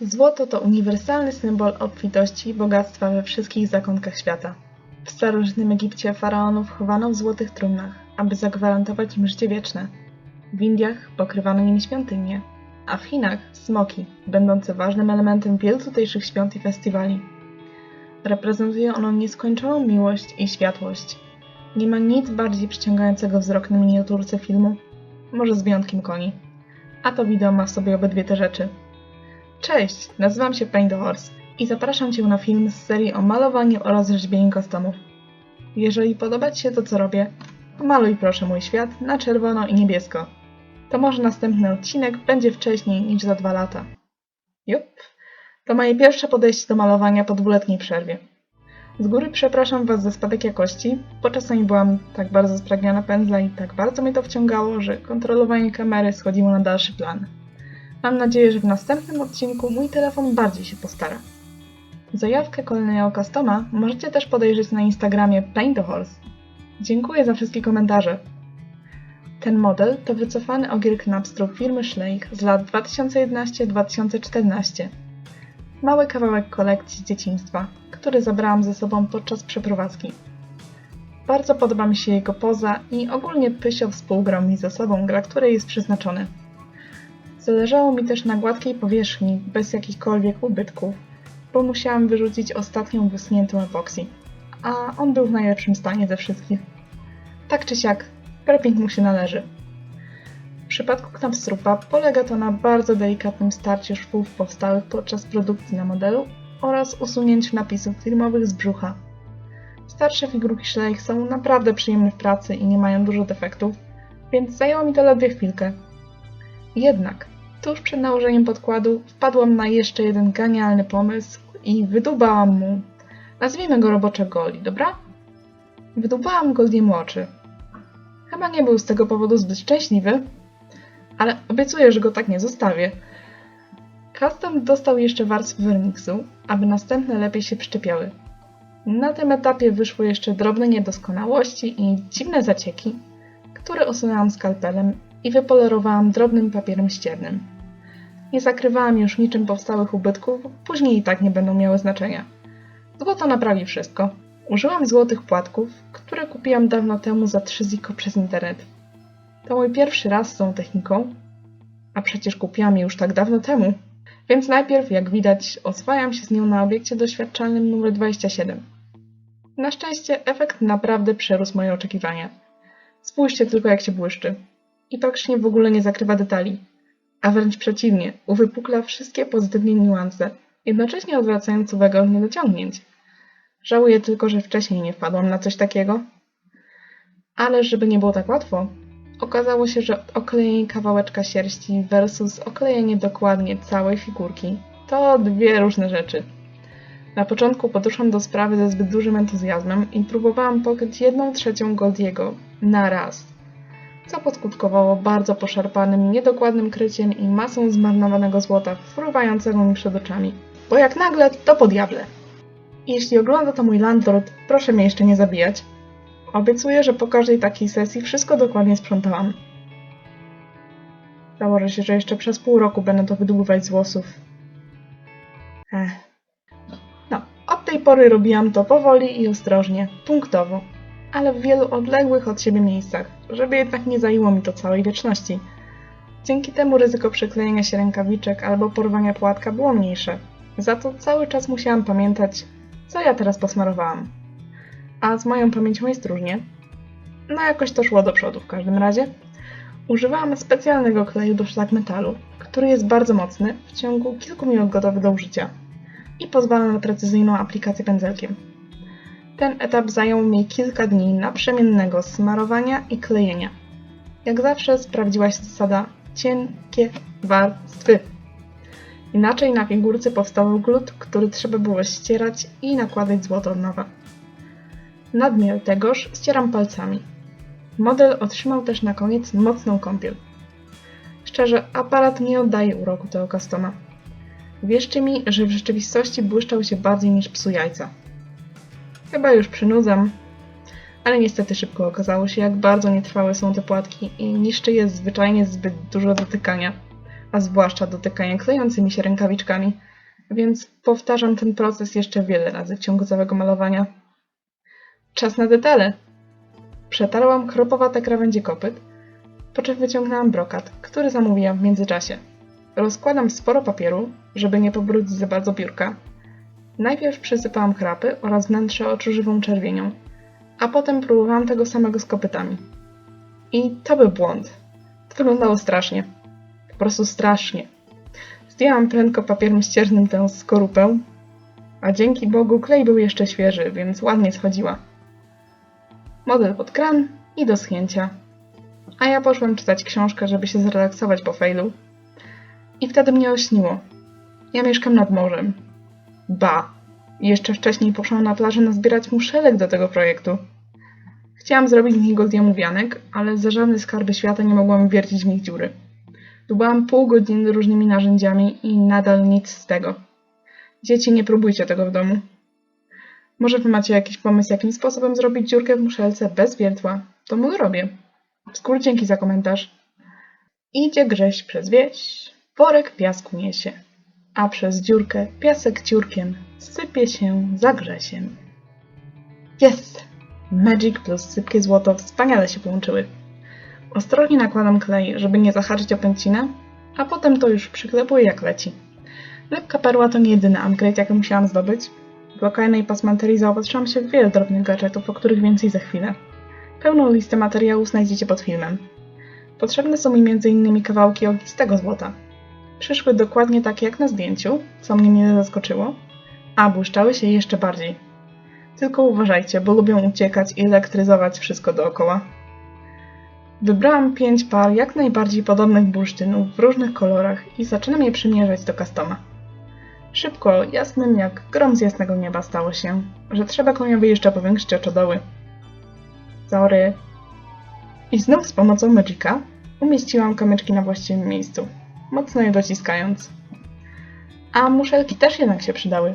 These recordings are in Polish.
Złoto to uniwersalny symbol obfitości i bogactwa we wszystkich zakątkach świata. W starożytnym Egipcie faraonów chowano w złotych trumnach, aby zagwarantować im życie wieczne. W Indiach pokrywano nimi świątynie, a w Chinach smoki, będące ważnym elementem wielu tutejszych świąt i festiwali. Reprezentuje ono nieskończoną miłość i światłość. Nie ma nic bardziej przyciągającego wzrok na miniaturce filmu, może z wyjątkiem koni. A to wideo ma w sobie obydwie te rzeczy. Cześć, nazywam się Paint the Horse i zapraszam Cię na film z serii o malowaniu oraz rzeźbieniu customów. Jeżeli podoba Ci się to, co robię, pomaluj proszę mój świat na czerwono i niebiesko. To może następny odcinek będzie wcześniej niż za dwa lata. Jup, to moje pierwsze podejście do malowania po dwuletniej przerwie. Z góry przepraszam Was za spadek jakości, bo czasami byłam tak bardzo spragniona pędzla i tak bardzo mnie to wciągało, że kontrolowanie kamery schodziło na dalszy plan. Mam nadzieję, że w następnym odcinku mój telefon bardziej się postara. Zajawkę kolejnego customa możecie też podejrzeć na Instagramie Paint the Horse. Dziękuję za wszystkie komentarze. Ten model to wycofany ogier Knapstrop firmy Schleich z lat 2011-2014. Mały kawałek kolekcji z dzieciństwa, który zabrałam ze sobą podczas przeprowadzki. Bardzo podoba mi się jego poza i ogólnie Pysio współgrał mi ze sobą, dla której jest przeznaczony. Zależało mi też na gładkiej powierzchni, bez jakichkolwiek ubytków, bo musiałam wyrzucić ostatnią wyschniętą epoksy, a on był w najlepszym stanie ze wszystkich. Tak czy siak, prepping mu się należy. W przypadku Knapstrupa polega to na bardzo delikatnym starciu szwów powstałych podczas produkcji na modelu oraz usunięciu napisów firmowych z brzucha. Starsze figurki Schleich są naprawdę przyjemne w pracy i nie mają dużo defektów, więc zajęło mi to ledwie chwilkę. Jednak, tuż przed nałożeniem podkładu wpadłam na jeszcze jeden genialny pomysł i wydubałam mu, nazwijmy go robocze Goli, dobra? Wydubałam Goldiemu oczy. Chyba nie był z tego powodu zbyt szczęśliwy, ale obiecuję, że go tak nie zostawię. Custom dostał jeszcze warstwę werniksu, aby następne lepiej się przyczepiały. Na tym etapie wyszły jeszcze drobne niedoskonałości i dziwne zacieki, które usunęłam skalpelem i wypolerowałam drobnym papierem ściernym. Nie zakrywałam już niczym powstałych ubytków, później i tak nie będą miały znaczenia. Złoto naprawi wszystko. Użyłam złotych płatków, które kupiłam dawno temu za 3 ziko przez internet. To mój pierwszy raz z tą techniką, a przecież kupiłam je już tak dawno temu. Więc najpierw, jak widać, oswajam się z nią na obiekcie doświadczalnym numer 27. Na szczęście efekt naprawdę przerósł moje oczekiwania. Spójrzcie tylko jak się błyszczy. I praktycznie w ogóle nie zakrywa detali. A wręcz przeciwnie, uwypukla wszystkie pozytywne niuanse, jednocześnie odwracając uwagę od niedociągnięć. Żałuję tylko, że wcześniej nie wpadłam na coś takiego. Ale żeby nie było tak łatwo, okazało się, że oklejenie kawałeczka sierści versus oklejenie dokładnie całej figurki to dwie różne rzeczy. Na początku podeszłam do sprawy ze zbyt dużym entuzjazmem i próbowałam pokryć jedną trzecią Goldiego na raz, co poskutkowało bardzo poszarpanym, niedokładnym kryciem i masą zmarnowanego złota fruwającego mi przed oczami. Bo jak nagle, to po diable. Jeśli ogląda to mój landlord, proszę mnie jeszcze nie zabijać. Obiecuję, że po każdej takiej sesji wszystko dokładnie sprzątałam. Założę się, że jeszcze przez pół roku będę to wydłubywać z włosów. Ech. No, od tej pory robiłam to powoli i ostrożnie, punktowo, ale w wielu odległych od siebie miejscach, żeby jednak nie zajęło mi to całej wieczności. Dzięki temu ryzyko przyklejenia się rękawiczek albo porwania płatka było mniejsze. Za to cały czas musiałam pamiętać, co ja teraz posmarowałam. A z moją pamięcią jest różnie. No jakoś to szło do przodu w każdym razie. Używałam specjalnego kleju do szlak metalu, który jest bardzo mocny, w ciągu kilku minut gotowy do użycia i pozwala na precyzyjną aplikację pędzelkiem. Ten etap zajął mi kilka dni naprzemiennego smarowania i klejenia. Jak zawsze sprawdziła się zasada cienkie warstwy. Inaczej na figurce powstał glut, który trzeba było ścierać i nakładać złoto od nowa. Nadmiar tegoż ścieram palcami. Model otrzymał też na koniec mocną kąpiel. Szczerze, aparat nie oddaje uroku tego customa. Wierzcie mi, że w rzeczywistości błyszczał się bardziej niż psu jajca. Chyba już przynudzam, ale niestety szybko okazało się, jak bardzo nietrwałe są te płatki i niszczy je zwyczajnie zbyt dużo dotykania. a zwłaszcza dotykanie klejącymi się rękawiczkami, więc powtarzam ten proces jeszcze wiele razy w ciągu całego malowania. Czas na detale. Przetarłam chropowate krawędzie kopyt, po czym wyciągnęłam brokat, który zamówiłam w międzyczasie. Rozkładam sporo papieru, żeby nie pobrudzić za bardzo biurka. Najpierw przysypałam chrapy oraz wnętrze oczu żywą czerwienią, a potem próbowałam tego samego z kopytami. I to był błąd. To wyglądało strasznie. Po prostu strasznie. Zdjęłam prędko papierem ściernym tę skorupę, a dzięki Bogu klej był jeszcze świeży, więc ładnie schodziła. Model pod kran i do schnięcia. A ja poszłam czytać książkę, żeby się zrelaksować po failu. I wtedy mnie ośniło. Ja mieszkam nad morzem. Ba! Jeszcze wcześniej poszłam na plażę nazbierać muszelek do tego projektu. Chciałam zrobić z nich goldjamuwianek, ale za żadne skarby świata nie mogłam wiercić w nich dziury. Dubałam pół godziny różnymi narzędziami i nadal nic z tego. Dzieci, nie próbujcie tego w domu. Może wy macie jakiś pomysł, jakim sposobem zrobić dziurkę w muszelce bez wiertła? To mu robię. Skór dzięki za komentarz. Idzie grześ przez wieś, worek piasku niesie, a przez dziurkę piasek ciurkiem sypie się za grzesiem. Jest! Magic plus sypkie złoto wspaniale się połączyły. Ostrożnie nakładam klej, żeby nie zahaczyć o pęcinę, a potem to już przyklepuję jak leci. Lepka perła to nie jedyny upgrade, jaki musiałam zdobyć. W lokalnej pasmanterii zaopatrzyłam się w wiele drobnych gadżetów, o których więcej za chwilę. Pełną listę materiałów znajdziecie pod filmem. Potrzebne są mi m.in. kawałki ognistego złota. Przyszły dokładnie takie jak na zdjęciu, co mnie nie zaskoczyło, a błyszczały się jeszcze bardziej. Tylko uważajcie, bo lubią uciekać i elektryzować wszystko dookoła. Wybrałam pięć par jak najbardziej podobnych bursztynów w różnych kolorach i zaczynam je przymierzać do customa. Szybko, jasnym jak grom z jasnego nieba stało się, że trzeba koniowi jeszcze powiększyć oczodoły. Sorry. I znów z pomocą Magica umieściłam kamyczki na właściwym miejscu, mocno je dociskając. A muszelki też jednak się przydały.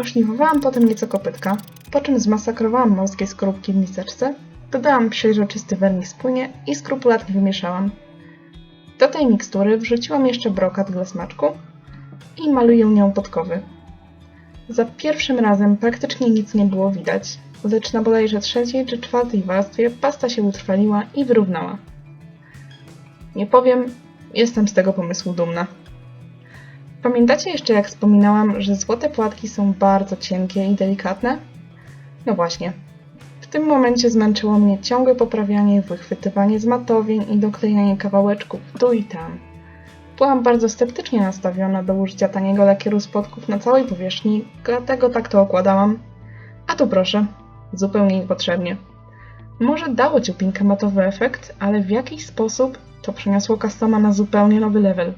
Oszlifowałam potem nieco kopytka, po czym zmasakrowałam morskie skorupki w miseczce, dodałam przejrzysty wernik spójnie i skrupulatnie wymieszałam. Do tej mikstury wrzuciłam jeszcze brokat dla smaczku i maluję nią podkowy. Za pierwszym razem praktycznie nic nie było widać, lecz na bodajże trzeciej czy czwartej warstwie pasta się utrwaliła i wyrównała. Nie powiem, jestem z tego pomysłu dumna. Pamiętacie jeszcze, jak wspominałam, że złote płatki są bardzo cienkie i delikatne? No właśnie. W tym momencie zmęczyło mnie ciągłe poprawianie, wychwytywanie zmatowień i doklejanie kawałeczków tu i tam. Byłam bardzo sceptycznie nastawiona do użycia taniego lakieru spodków na całej powierzchni, dlatego tak to okładałam. A tu proszę, zupełnie niepotrzebnie. Może dało ciupinkę matowy efekt, ale w jakiś sposób to przeniosło customa na zupełnie nowy level.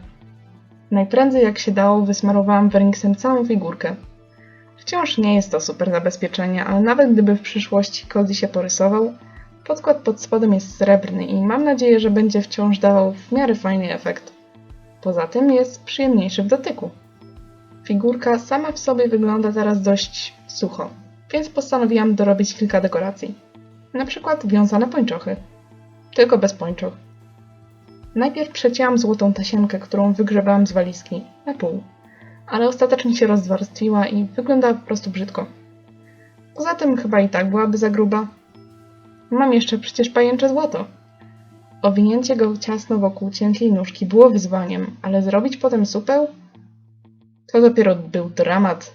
Najprędzej jak się dało wysmarowałam werniksem całą figurkę. Wciąż nie jest to super zabezpieczenie, ale nawet gdyby w przyszłości Cody się porysował, podkład pod spodem jest srebrny i mam nadzieję, że będzie wciąż dawał w miarę fajny efekt. Poza tym jest przyjemniejszy w dotyku. Figurka sama w sobie wygląda teraz dość sucho, więc postanowiłam dorobić kilka dekoracji. Na przykład wiązane pończochy. Tylko bez pończoch. Najpierw przecięłam złotą tasiemkę, którą wygrzebałam z walizki, na pół, ale ostatecznie się rozwarstwiła i wyglądała po prostu brzydko. Poza tym chyba i tak byłaby za gruba. Mam jeszcze przecież pajęcze złoto. Owinięcie go ciasno wokół cienkiej nóżki było wyzwaniem, ale zrobić potem supeł? To dopiero był dramat.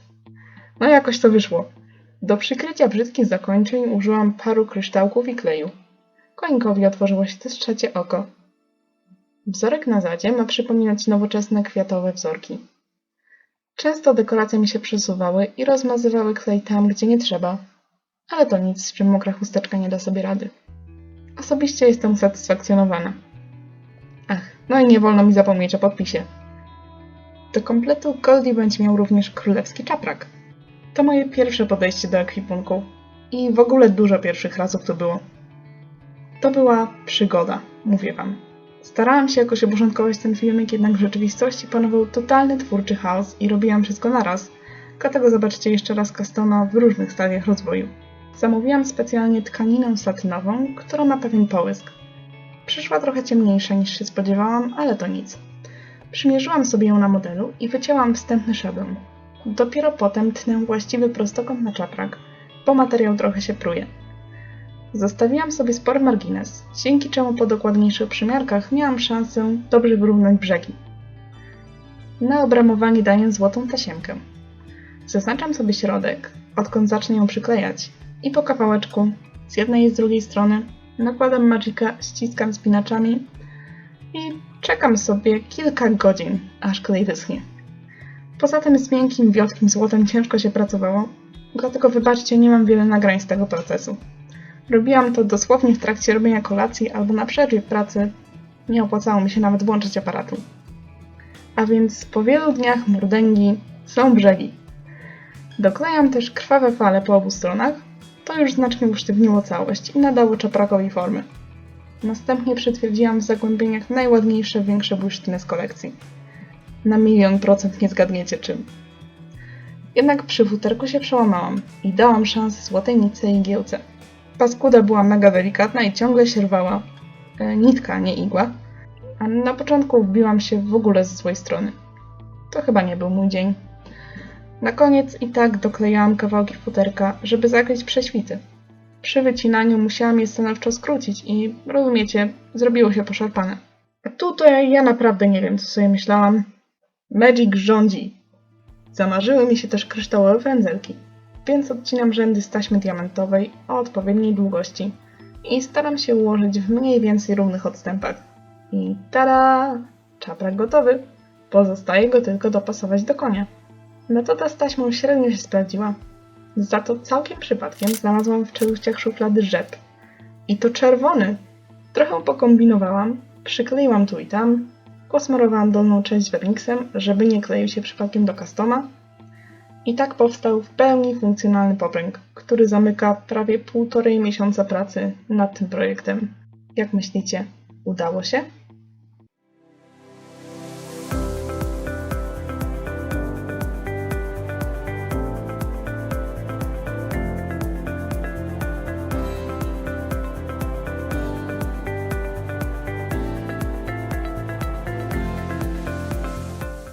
No jakoś to wyszło. Do przykrycia brzydkich zakończeń użyłam paru kryształków i kleju. Końkowi otworzyło się też trzecie oko. Wzorek na zadzie ma przypominać nowoczesne kwiatowe wzorki. Często dekoracje mi się przesuwały i rozmazywały klej tam, gdzie nie trzeba, ale to nic, z czym mokra chusteczka nie da sobie rady. Osobiście jestem usatysfakcjonowana. Ach, no i nie wolno mi zapomnieć o podpisie. Do kompletu Goldie będzie miał również królewski czaprak. To moje pierwsze podejście do ekwipunku i w ogóle dużo pierwszych razów tu było. To była przygoda, mówię wam. Starałam się jakoś uporządkować ten filmik, jednak w rzeczywistości panował totalny twórczy chaos i robiłam wszystko naraz, dlatego zobaczcie jeszcze raz customa w różnych stadiach rozwoju. Zamówiłam specjalnie tkaninę satynową, która ma pewien połysk. Przyszła trochę ciemniejsza niż się spodziewałam, ale to nic. Przymierzyłam sobie ją na modelu i wycięłam wstępny szablon. Dopiero potem tnę właściwy prostokąt na czaprak, bo materiał trochę się pruje. Zostawiłam sobie spory margines, dzięki czemu po dokładniejszych przymiarkach miałam szansę dobrze wyrównać brzegi. Na obramowanie daję złotą tasiemkę. Zaznaczam sobie środek, odkąd zacznę ją przyklejać i po kawałeczku z jednej i z drugiej strony nakładam Magica, ściskam spinaczami i czekam sobie kilka godzin, aż klej wyschnie. Poza tym z miękkim, wiotkim złotem ciężko się pracowało, dlatego wybaczcie, nie mam wiele nagrań z tego procesu. Robiłam to dosłownie w trakcie robienia kolacji albo na przerwie pracy. Nie opłacało mi się nawet włączyć aparatu. A więc po wielu dniach mordęgi są brzegi. Doklejam też krwawe fale po obu stronach. To już znacznie usztywniło całość i nadało czaprakowi formy. Następnie przytwierdziłam w zagłębieniach najładniejsze, większe bursztyny z kolekcji. Na milion procent nie zgadniecie czym. Jednak przy futerku się przełamałam i dałam szansę złotej nitce i igiełce. Paskuda była mega delikatna i ciągle się rwała. E, nitka, nie igła. A na początku wbiłam się w ogóle ze złej strony. To chyba nie był mój dzień. Na koniec i tak doklejałam kawałki futerka, żeby zakryć prześwity. Przy wycinaniu musiałam je stanowczo skrócić i, rozumiecie, zrobiło się poszarpane. A tutaj ja naprawdę nie wiem, co sobie myślałam. Magic rządzi. Zamarzyły mi się też kryształowe frędzelki, więc odcinam rzędy z taśmy diamentowej o odpowiedniej długości i staram się ułożyć w mniej więcej równych odstępach. I tada! Czaprak gotowy. Pozostaje go tylko dopasować do konia. Metoda z taśmą średnio się sprawdziła. Za to całkiem przypadkiem znalazłam w czeluściach szuflady rzep. I to czerwony! Trochę pokombinowałam, przykleiłam tu i tam, posmarowałam dolną część werniksem, żeby nie kleił się przypadkiem do kastoma. I tak powstał w pełni funkcjonalny popręg, który zamyka prawie półtorej miesiąca pracy nad tym projektem. Jak myślicie, udało się?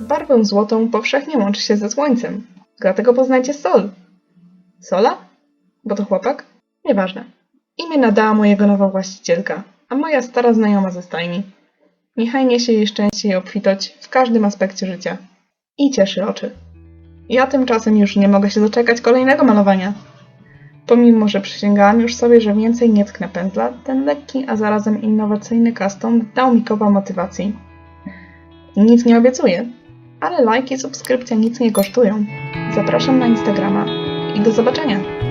Barwę złotą powszechnie łączy się ze słońcem, dlatego poznajcie Sol. Sola? Bo to chłopak? Nieważne. Imię nadała mojego nowa właścicielka, a moja stara znajoma ze stajni. Niechaj niesie jej szczęście i obfitość w każdym aspekcie życia. I cieszy oczy. Ja tymczasem już nie mogę się doczekać kolejnego malowania. Pomimo, że przysięgałam już sobie, że więcej nie tknę pędzla, ten lekki, a zarazem innowacyjny custom dał mi kopa motywacji. Nic nie obiecuję, ale lajki i subskrypcja nic nie kosztują. Zapraszam na Instagrama i do zobaczenia!